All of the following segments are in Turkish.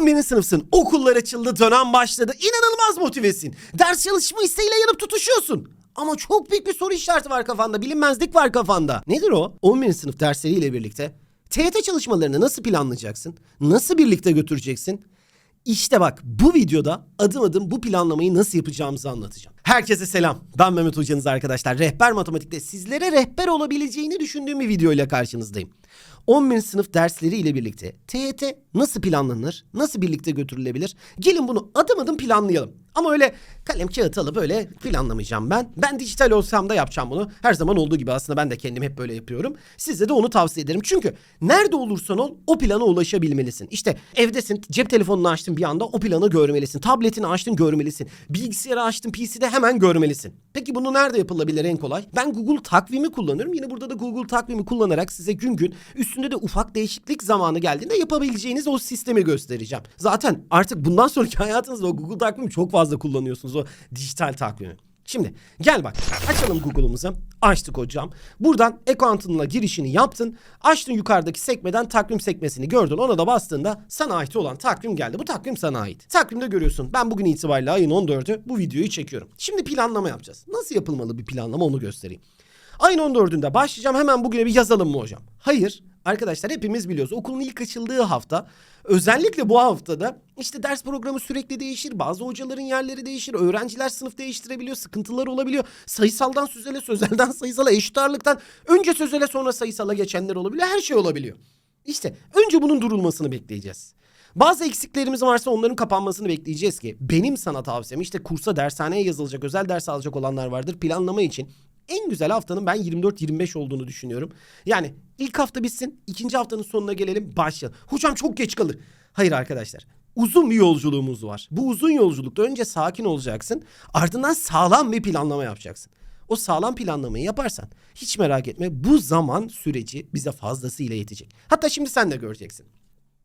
11. sınıfsın. Okullar açıldı, dönem başladı. İnanılmaz motivesin. Ders çalışma isteğiyle yanıp tutuşuyorsun. Ama çok büyük bir soru işareti var kafanda. Bilinmezlik var kafanda. Nedir o? 11. sınıf dersleriyle birlikte TYT çalışmalarını nasıl planlayacaksın? Nasıl birlikte götüreceksin? İşte bak bu videoda adım adım bu planlamayı nasıl yapacağımızı anlatacağım. Herkese selam. Ben Mehmet Hocanız arkadaşlar. Rehber Matematik'te sizlere rehber olabileceğini düşündüğüm bir video ile karşınızdayım. 11. sınıf dersleri ile birlikte TYT nasıl planlanır, nasıl birlikte götürülebilir? Gelin bunu adım adım planlayalım. Ama öyle kalem kağıt alıp öyle planlamayacağım ben. Ben dijital olsam da yapacağım bunu. Her zaman olduğu gibi aslında ben de kendim hep böyle yapıyorum. Size de onu tavsiye ederim. Çünkü nerede olursan ol o plana ulaşabilmelisin. İşte evdesin cep telefonunu açtın bir anda o planı görmelisin. Tabletini açtın görmelisin. Bilgisayarı açtın PC'de hemen görmelisin. Peki bunu nerede yapılabilir en kolay? Ben Google takvimi kullanıyorum. Yine burada da Google takvimi kullanarak size gün gün üstünde de ufak değişiklik zamanı geldiğinde yapabileceğiniz o sistemi göstereceğim. Zaten artık bundan sonraki hayatınızda o Google takvimi çok fazla kullanıyorsunuz. Dijital takvimi. Şimdi gel bak açalım Google'ımızı. Açtık hocam. Buradan account'ınla girişini yaptın. Açtın yukarıdaki sekmeden takvim sekmesini gördün. Ona da bastığında sana ait olan takvim geldi. Bu takvim sana ait. Takvimde görüyorsun. Ben bugün itibariyle ayın 14'ü bu videoyu çekiyorum. Şimdi planlama yapacağız. Nasıl yapılmalı bir planlama onu göstereyim. Ayın 14'ünde başlayacağım. Hemen bugüne bir yazalım mı hocam? Hayır. Arkadaşlar hepimiz biliyoruz. Okulun ilk açıldığı hafta özellikle bu haftada işte ders programı sürekli değişir. Bazı hocaların yerleri değişir. Öğrenciler sınıf değiştirebiliyor. Sıkıntılar olabiliyor. Sayısaldan sözele, sözelden sayısala, eşit ağırlıktan önce sözele sonra sayısala geçenler olabiliyor. Her şey olabiliyor. İşte önce bunun durulmasını bekleyeceğiz. Bazı eksiklerimiz varsa onların kapanmasını bekleyeceğiz ki benim sana tavsiyem işte kursa dershaneye yazılacak özel ders alacak olanlar vardır planlama için en güzel haftanın ben 24-25 olduğunu düşünüyorum. Yani ilk hafta bitsin, ikinci haftanın sonuna gelelim, başlayalım. Hocam çok geç kalır. Hayır arkadaşlar. Uzun bir yolculuğumuz var. Bu uzun yolculukta önce sakin olacaksın, ardından sağlam bir planlama yapacaksın. O sağlam planlamayı yaparsan hiç merak etme bu zaman süreci bize fazlasıyla yetecek. Hatta şimdi sen de göreceksin.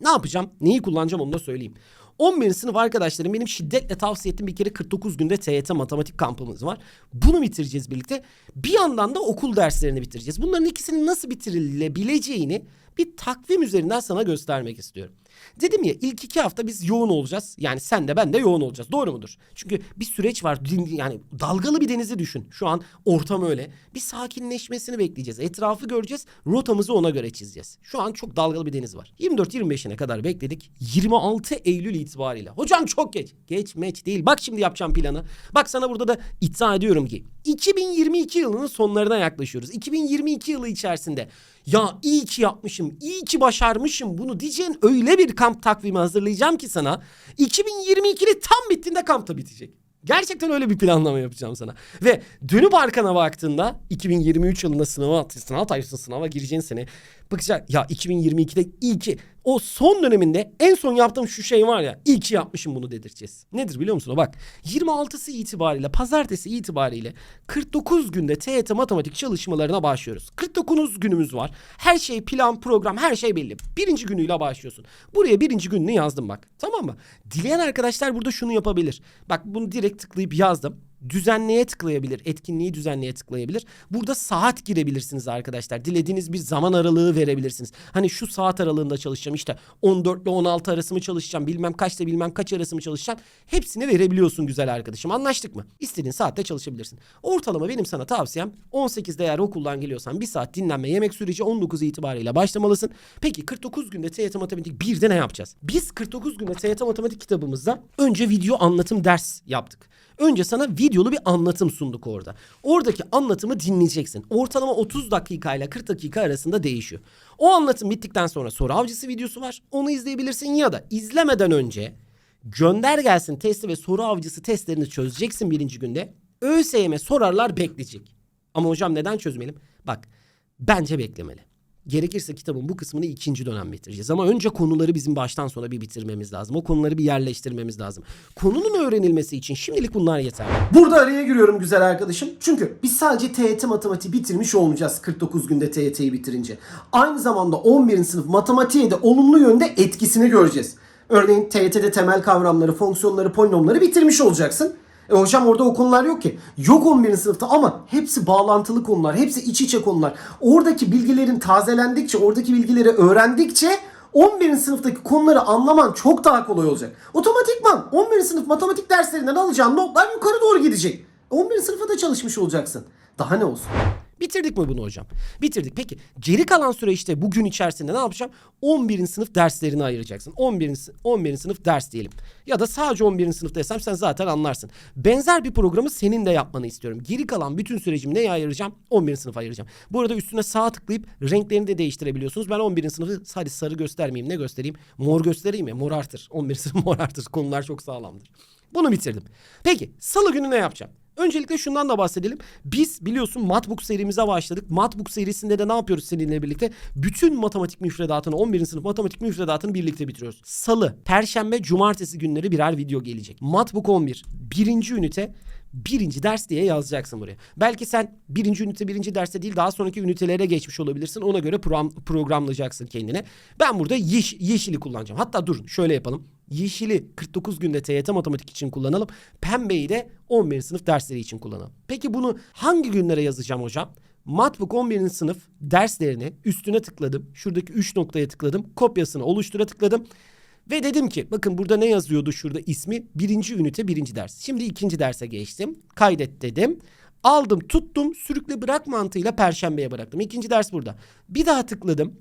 Ne yapacağım? Neyi kullanacağım onu da söyleyeyim. 11. sınıf arkadaşlarım benim şiddetle tavsiye ettiğim bir kere 49 günde TYT matematik kampımız var. Bunu bitireceğiz birlikte. Bir yandan da okul derslerini bitireceğiz. Bunların ikisinin nasıl bitirilebileceğini bir takvim üzerinden sana göstermek istiyorum. Dedim ya ilk iki hafta biz yoğun olacağız. Yani sen de ben de yoğun olacağız. Doğru mudur? Çünkü bir süreç var. Yani dalgalı bir denizi düşün. Şu an ortam öyle. Bir sakinleşmesini bekleyeceğiz. Etrafı göreceğiz. Rotamızı ona göre çizeceğiz. Şu an çok dalgalı bir deniz var. 24-25'ine kadar bekledik. 26 Eylül itibariyle. Hocam çok geç. Geç meç değil. Bak şimdi yapacağım planı. Bak sana burada da iddia ediyorum ki 2022 yılının sonlarına yaklaşıyoruz. 2022 yılı içerisinde ya iyi ki yapmışım, iyi ki başarmışım bunu diyeceğin öyle bir kamp takvimi hazırlayacağım ki sana 2022'li tam bittiğinde kamp da bitecek. Gerçekten öyle bir planlama yapacağım sana. Ve dönüp arkana baktığında 2023 yılında sınava, sınav taşısın sınava gireceğin sene bakacak ya 2022'de iyi ki o son döneminde en son yaptığım şu şey var ya iyi ki yapmışım bunu dedirteceğiz. Nedir biliyor musun bak 26'sı itibariyle pazartesi itibariyle 49 günde TYT matematik çalışmalarına başlıyoruz. 49 günümüz var. Her şey plan program her şey belli. Birinci günüyle başlıyorsun. Buraya birinci gününü yazdım bak tamam mı? Dileyen arkadaşlar burada şunu yapabilir. Bak bunu direkt tıklayıp yazdım düzenleye tıklayabilir. Etkinliği düzenleye tıklayabilir. Burada saat girebilirsiniz arkadaşlar. Dilediğiniz bir zaman aralığı verebilirsiniz. Hani şu saat aralığında çalışacağım işte 14 ile 16 arası mı çalışacağım bilmem kaçta bilmem kaç arası mı çalışacağım. Hepsini verebiliyorsun güzel arkadaşım. Anlaştık mı? İstediğin saatte çalışabilirsin. Ortalama benim sana tavsiyem 18'de eğer okuldan geliyorsan bir saat dinlenme yemek süreci 19 itibariyle başlamalısın. Peki 49 günde TYT Matematik 1'de ne yapacağız? Biz 49 günde TYT Matematik kitabımızda önce video anlatım ders yaptık. Önce sana videolu bir anlatım sunduk orada. Oradaki anlatımı dinleyeceksin. Ortalama 30 dakika ile 40 dakika arasında değişiyor. O anlatım bittikten sonra soru avcısı videosu var. Onu izleyebilirsin ya da izlemeden önce gönder gelsin testi ve soru avcısı testlerini çözeceksin birinci günde. ÖSYM sorarlar bekleyecek. Ama hocam neden çözmeyelim? Bak bence beklemeli. Gerekirse kitabın bu kısmını ikinci dönem bitireceğiz. Ama önce konuları bizim baştan sona bir bitirmemiz lazım. O konuları bir yerleştirmemiz lazım. Konunun öğrenilmesi için şimdilik bunlar yeter. Burada araya giriyorum güzel arkadaşım. Çünkü biz sadece TYT matematiği bitirmiş olmayacağız 49 günde TYT'yi bitirince. Aynı zamanda 11. sınıf matematiğe de olumlu yönde etkisini göreceğiz. Örneğin TYT'de temel kavramları, fonksiyonları, polinomları bitirmiş olacaksın. E hocam orada o konular yok ki. Yok 11. sınıfta ama hepsi bağlantılı konular. Hepsi iç içe konular. Oradaki bilgilerin tazelendikçe, oradaki bilgileri öğrendikçe 11. sınıftaki konuları anlaman çok daha kolay olacak. Otomatikman 11. sınıf matematik derslerinden alacağın notlar yukarı doğru gidecek. 11. sınıfa da çalışmış olacaksın. Daha ne olsun? Bitirdik mi bunu hocam? Bitirdik. Peki geri kalan süreçte bugün içerisinde ne yapacağım? 11. sınıf derslerini ayıracaksın. 11. sı- 11. sınıf ders diyelim. Ya da sadece 11. sınıf desem sen zaten anlarsın. Benzer bir programı senin de yapmanı istiyorum. Geri kalan bütün sürecimi neye ayıracağım? 11. sınıfa ayıracağım. Bu arada üstüne sağ tıklayıp renklerini de değiştirebiliyorsunuz. Ben 11. sınıfı sadece sarı göstermeyeyim. Ne göstereyim? Mor göstereyim mi? Mor artır. 11. sınıf mor artır. Konular çok sağlamdır. Bunu bitirdim. Peki salı günü ne yapacağım? Öncelikle şundan da bahsedelim. Biz biliyorsun Matbook serimize başladık. Matbook serisinde de ne yapıyoruz seninle birlikte? Bütün matematik müfredatını 11. sınıf matematik müfredatını birlikte bitiriyoruz. Salı, perşembe, cumartesi günleri birer video gelecek. Matbook 11 birinci ünite birinci ders diye yazacaksın buraya. Belki sen birinci ünite birinci derste değil daha sonraki ünitelere geçmiş olabilirsin. Ona göre program, programlayacaksın kendine. Ben burada yeş, yeşili kullanacağım. Hatta durun şöyle yapalım. Yeşili 49 günde TYT matematik için kullanalım. Pembeyi de 11. sınıf dersleri için kullanalım. Peki bunu hangi günlere yazacağım hocam? Matbook 11. sınıf derslerini üstüne tıkladım. Şuradaki 3 noktaya tıkladım. Kopyasını oluştura tıkladım. Ve dedim ki bakın burada ne yazıyordu şurada ismi? Birinci ünite birinci ders. Şimdi ikinci derse geçtim. Kaydet dedim. Aldım tuttum sürükle bırak mantığıyla perşembeye bıraktım. İkinci ders burada. Bir daha tıkladım.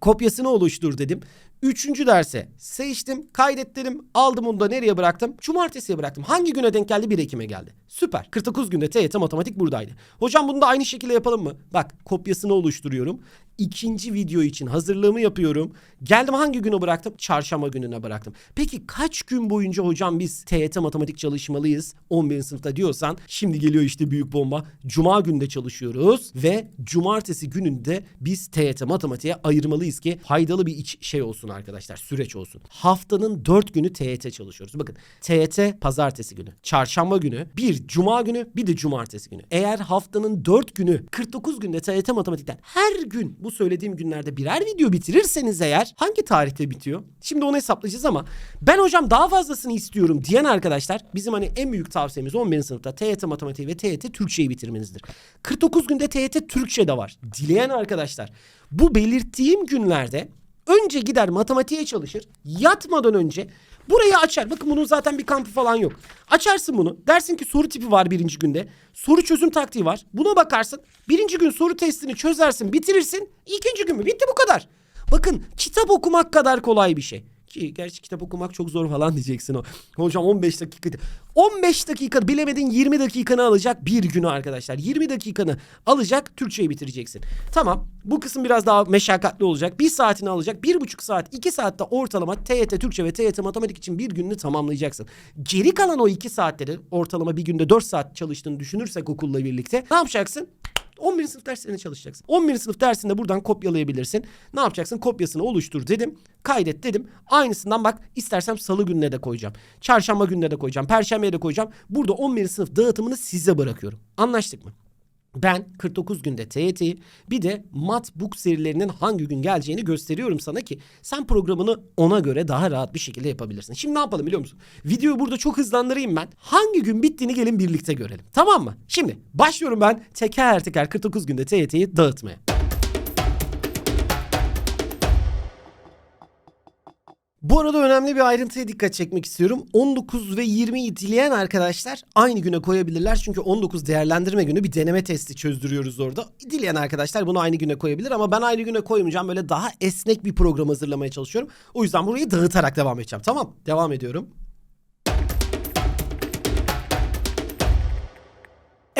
Kopyasını oluştur dedim. Üçüncü derse seçtim, kaydet dedim. Aldım onu da nereye bıraktım? Cumartesiye bıraktım. Hangi güne denk geldi? 1 Ekim'e geldi. Süper. 49 günde TYT matematik buradaydı. Hocam bunu da aynı şekilde yapalım mı? Bak kopyasını oluşturuyorum. İkinci video için hazırlığımı yapıyorum. Geldim hangi güne bıraktım? Çarşamba gününe bıraktım. Peki kaç gün boyunca hocam biz TYT matematik çalışmalıyız 11. sınıfta diyorsan şimdi geliyor işte büyük bomba. Cuma günde çalışıyoruz ve cumartesi gününde biz TYT matematiğe ayırmalıyız ki faydalı bir iç şey olsun arkadaşlar süreç olsun. Haftanın 4 günü TYT çalışıyoruz. Bakın TYT pazartesi günü, çarşamba günü, bir cuma günü, bir de cumartesi günü. Eğer haftanın 4 günü 49 günde TYT matematikten her gün bu söylediğim günlerde birer video bitirirseniz eğer hangi tarihte bitiyor? Şimdi onu hesaplayacağız ama ben hocam daha fazlasını istiyorum diyen arkadaşlar bizim hani en büyük tavsiyemiz 11. sınıfta TYT matematiği ve TYT Türkçeyi bitirmenizdir. 49 günde TYT Türkçe de var. Dileyen arkadaşlar bu belirttiğim günlerde önce gider matematiğe çalışır. Yatmadan önce burayı açar. Bakın bunun zaten bir kampı falan yok. Açarsın bunu. Dersin ki soru tipi var birinci günde. Soru çözüm taktiği var. Buna bakarsın. Birinci gün soru testini çözersin, bitirirsin. İkinci gün mü? Bitti bu kadar. Bakın kitap okumak kadar kolay bir şey. Ki gerçi kitap okumak çok zor falan diyeceksin o. Hocam 15 dakika. 15 dakika bilemedin 20 dakikanı alacak bir günü arkadaşlar. 20 dakikanı alacak Türkçeyi bitireceksin. Tamam bu kısım biraz daha meşakkatli olacak. Bir saatini alacak. Bir buçuk saat iki saatte ortalama TYT Türkçe ve TYT matematik için bir gününü tamamlayacaksın. Geri kalan o iki saatte de ortalama bir günde 4 saat çalıştığını düşünürsek okulla birlikte ne yapacaksın? 11. sınıf derslerine çalışacaksın. 11. sınıf dersinde buradan kopyalayabilirsin. Ne yapacaksın? Kopyasını oluştur dedim. Kaydet dedim. Aynısından bak istersem salı gününe de koyacağım. Çarşamba gününe de koyacağım. Perşembeye de koyacağım. Burada 11. sınıf dağıtımını size bırakıyorum. Anlaştık mı? Ben 49 günde TYT'yi bir de Matbook serilerinin hangi gün geleceğini gösteriyorum sana ki sen programını ona göre daha rahat bir şekilde yapabilirsin. Şimdi ne yapalım biliyor musun? Videoyu burada çok hızlandırayım ben. Hangi gün bittiğini gelin birlikte görelim. Tamam mı? Şimdi başlıyorum ben teker teker 49 günde TYT'yi dağıtmaya. Bu arada önemli bir ayrıntıya dikkat çekmek istiyorum. 19 ve 20'yi dileyen arkadaşlar aynı güne koyabilirler. Çünkü 19 değerlendirme günü bir deneme testi çözdürüyoruz orada. Dileyen arkadaşlar bunu aynı güne koyabilir ama ben aynı güne koymayacağım. Böyle daha esnek bir program hazırlamaya çalışıyorum. O yüzden burayı dağıtarak devam edeceğim. Tamam devam ediyorum.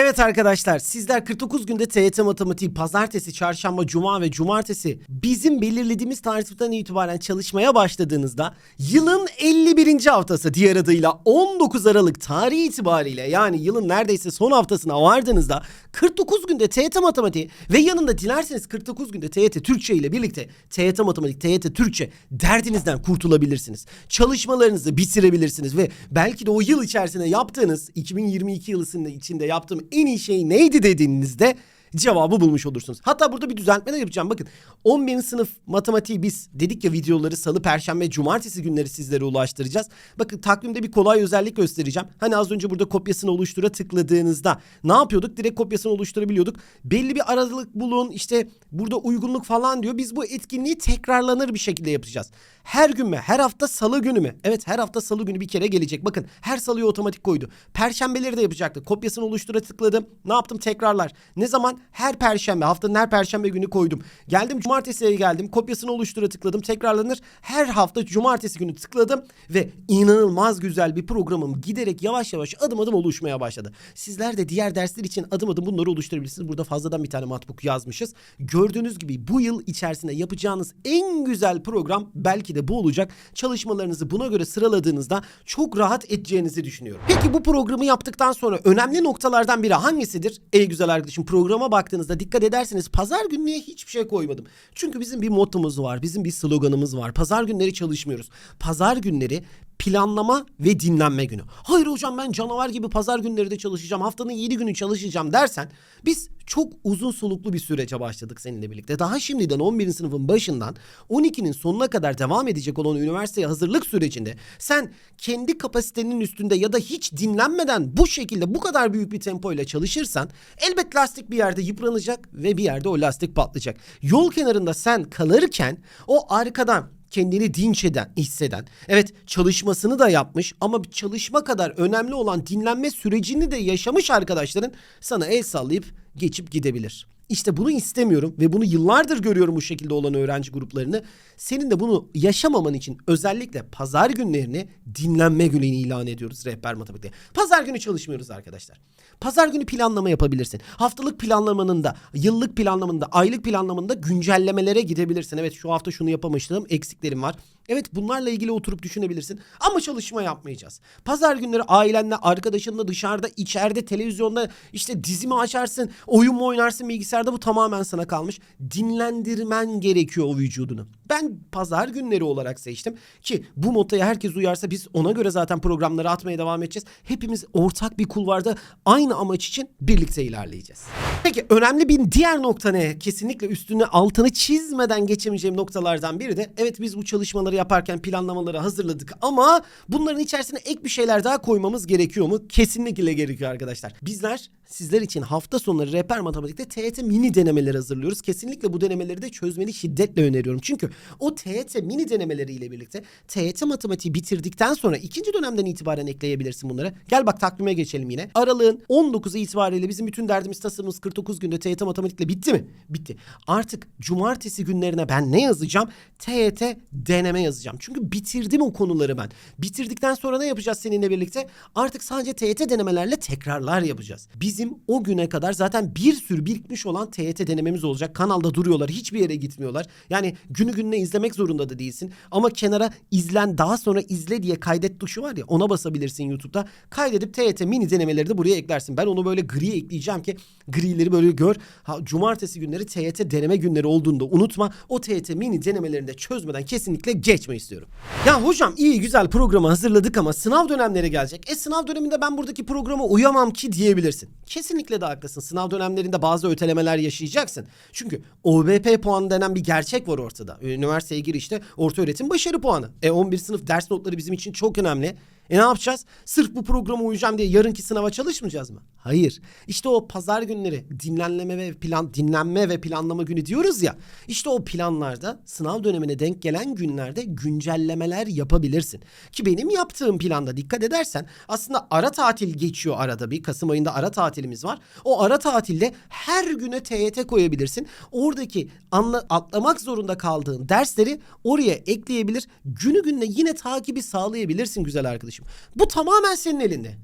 Evet arkadaşlar sizler 49 günde TYT matematiği pazartesi, çarşamba, cuma ve cumartesi bizim belirlediğimiz tarihten itibaren çalışmaya başladığınızda yılın 51. haftası diğer adıyla 19 Aralık tarihi itibariyle yani yılın neredeyse son haftasına vardığınızda 49 günde TYT matematiği ve yanında dilerseniz 49 günde TYT Türkçe ile birlikte TYT matematik, TYT Türkçe derdinizden kurtulabilirsiniz. Çalışmalarınızı bitirebilirsiniz ve belki de o yıl içerisinde yaptığınız 2022 yılı içinde yaptığım en iyi şey neydi dediğinizde cevabı bulmuş olursunuz. Hatta burada bir düzeltme de yapacağım. Bakın 11. sınıf matematiği biz dedik ya videoları salı, perşembe, cumartesi günleri sizlere ulaştıracağız. Bakın takvimde bir kolay özellik göstereceğim. Hani az önce burada kopyasını oluştura tıkladığınızda ne yapıyorduk? Direkt kopyasını oluşturabiliyorduk. Belli bir aralık bulun işte burada uygunluk falan diyor. Biz bu etkinliği tekrarlanır bir şekilde yapacağız. Her gün mü? Her hafta salı günü mü? Evet her hafta salı günü bir kere gelecek. Bakın her salıyı otomatik koydu. Perşembeleri de yapacaktık. Kopyasını oluştura tıkladım. Ne yaptım? Tekrarlar. Ne zaman? Her perşembe. Haftanın her perşembe günü koydum. Geldim cumartesiye geldim. Kopyasını oluştura tıkladım. Tekrarlanır. Her hafta cumartesi günü tıkladım. Ve inanılmaz güzel bir programım giderek yavaş yavaş adım adım oluşmaya başladı. Sizler de diğer dersler için adım adım bunları oluşturabilirsiniz. Burada fazladan bir tane matbook yazmışız. Gördüğünüz gibi bu yıl içerisinde yapacağınız en güzel program belki de bu olacak. Çalışmalarınızı buna göre sıraladığınızda çok rahat edeceğinizi düşünüyorum. Peki bu programı yaptıktan sonra önemli noktalardan biri hangisidir? Ey güzel arkadaşım programa baktığınızda dikkat ederseniz pazar gününe hiçbir şey koymadım. Çünkü bizim bir mottomuz var, bizim bir sloganımız var. Pazar günleri çalışmıyoruz. Pazar günleri planlama ve dinlenme günü. Hayır hocam ben canavar gibi pazar günleri de çalışacağım. Haftanın 7 günü çalışacağım dersen biz çok uzun soluklu bir sürece başladık seninle birlikte. Daha şimdiden 11. sınıfın başından 12'nin sonuna kadar devam edecek olan üniversiteye hazırlık sürecinde sen kendi kapasitenin üstünde ya da hiç dinlenmeden bu şekilde bu kadar büyük bir tempoyla çalışırsan elbet lastik bir yerde yıpranacak ve bir yerde o lastik patlayacak. Yol kenarında sen kalırken o arkadan kendini dinç eden, hisseden, evet çalışmasını da yapmış ama çalışma kadar önemli olan dinlenme sürecini de yaşamış arkadaşların sana el sallayıp geçip gidebilir. İşte bunu istemiyorum ve bunu yıllardır görüyorum bu şekilde olan öğrenci gruplarını. Senin de bunu yaşamaman için özellikle pazar günlerini dinlenme günü ilan ediyoruz rehber matematikte. Pazar günü çalışmıyoruz arkadaşlar. Pazar günü planlama yapabilirsin. Haftalık planlamanında, yıllık planlamında, aylık planlamında güncellemelere gidebilirsin. Evet şu hafta şunu yapamıştım, eksiklerim var. Evet bunlarla ilgili oturup düşünebilirsin ama çalışma yapmayacağız. Pazar günleri ailenle, arkadaşınla dışarıda, içeride, televizyonda işte dizimi açarsın, oyun mu oynarsın bilgisayarda bu tamamen sana kalmış. Dinlendirmen gerekiyor o vücudunu. Ben pazar günleri olarak seçtim ki bu motoya herkes uyarsa biz ona göre zaten programları atmaya devam edeceğiz. Hepimiz ortak bir kulvarda aynı amaç için birlikte ilerleyeceğiz. Peki önemli bir diğer nokta ne? Kesinlikle üstüne altını çizmeden geçemeyeceğim noktalardan biri de evet biz bu çalışmaları yaparken planlamaları hazırladık ama bunların içerisine ek bir şeyler daha koymamız gerekiyor mu? Kesinlikle gerekiyor arkadaşlar. Bizler sizler için hafta sonları rehber matematikte TET mini denemeleri hazırlıyoruz. Kesinlikle bu denemeleri de çözmeni şiddetle öneriyorum. Çünkü o TET mini denemeleriyle birlikte TET matematiği bitirdikten sonra ikinci dönemden itibaren ekleyebilirsin bunları. Gel bak takvime geçelim yine. Aralığın 19'u itibariyle bizim bütün derdimiz tasarımımız 49 günde TET matematikle bitti mi? Bitti. Artık cumartesi günlerine ben ne yazacağım? TET deneme yazacağım. Çünkü bitirdim o konuları ben. Bitirdikten sonra ne yapacağız seninle birlikte? Artık sadece TET denemelerle tekrarlar yapacağız. Bizim o güne kadar zaten bir sürü birikmiş olan TET denememiz olacak. Kanalda duruyorlar. Hiçbir yere gitmiyorlar. Yani günü gününe izlemek zorunda da değilsin. Ama kenara izlen daha sonra izle diye kaydet tuşu var ya ona basabilirsin YouTube'da. Kaydedip TET mini denemeleri de buraya eklersin. Ben onu böyle gri ekleyeceğim ki grileri böyle gör. Ha, cumartesi günleri TET deneme günleri olduğunda unutma. O TET mini denemelerini de çözmeden kesinlikle geçme istiyorum. Ya hocam iyi güzel programı hazırladık ama sınav dönemleri gelecek. E sınav döneminde ben buradaki programa uyamam ki diyebilirsin. Kesinlikle de haklısın. Sınav dönemlerinde bazı ötelemeler yaşayacaksın. Çünkü OBP puanı denen bir gerçek var ortada. Üniversiteye girişte orta öğretim başarı puanı. E 11 sınıf ders notları bizim için çok önemli. E ne yapacağız? Sırf bu programa uyacağım diye yarınki sınava çalışmayacağız mı? Hayır. İşte o pazar günleri dinlenme ve plan dinlenme ve planlama günü diyoruz ya. İşte o planlarda sınav dönemine denk gelen günlerde güncellemeler yapabilirsin. Ki benim yaptığım planda dikkat edersen aslında ara tatil geçiyor arada bir. Kasım ayında ara tatilimiz var. O ara tatilde her güne TYT koyabilirsin. Oradaki anla, atlamak zorunda kaldığın dersleri oraya ekleyebilir. Günü gününe yine takibi sağlayabilirsin güzel arkadaşım. Bu tamamen senin elinde.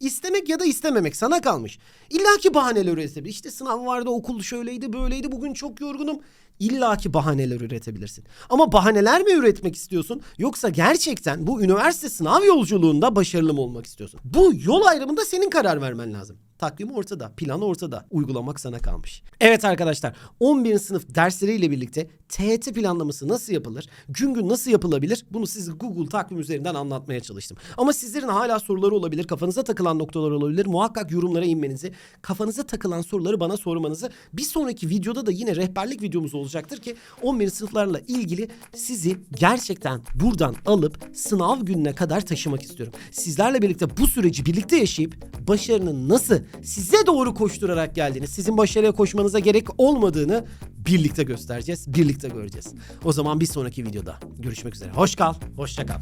İstemek ya da istememek sana kalmış. İlla ki bahaneler üretebilir. İşte sınav vardı, okul şöyleydi, böyleydi, bugün çok yorgunum. İlla ki bahaneler üretebilirsin. Ama bahaneler mi üretmek istiyorsun yoksa gerçekten bu üniversite sınav yolculuğunda başarılı mı olmak istiyorsun? Bu yol ayrımında senin karar vermen lazım. Takvim ortada, plan ortada. Uygulamak sana kalmış. Evet arkadaşlar 11. sınıf dersleriyle birlikte TET planlaması nasıl yapılır? Gün gün nasıl yapılabilir? Bunu size Google takvim üzerinden anlatmaya çalıştım. Ama sizlerin hala soruları olabilir, kafanıza takılan noktalar olabilir. Muhakkak yorumlara inmenizi, kafanıza takılan soruları bana sormanızı. Bir sonraki videoda da yine rehberlik videomuz olacaktır ki 11. sınıflarla ilgili sizi gerçekten buradan alıp sınav gününe kadar taşımak istiyorum. Sizlerle birlikte bu süreci birlikte yaşayıp başarının nasıl size doğru koşturarak geldiğini, sizin başarıya koşmanıza gerek olmadığını birlikte göstereceğiz, birlikte göreceğiz. O zaman bir sonraki videoda görüşmek üzere. Hoş kal, hoşça kal.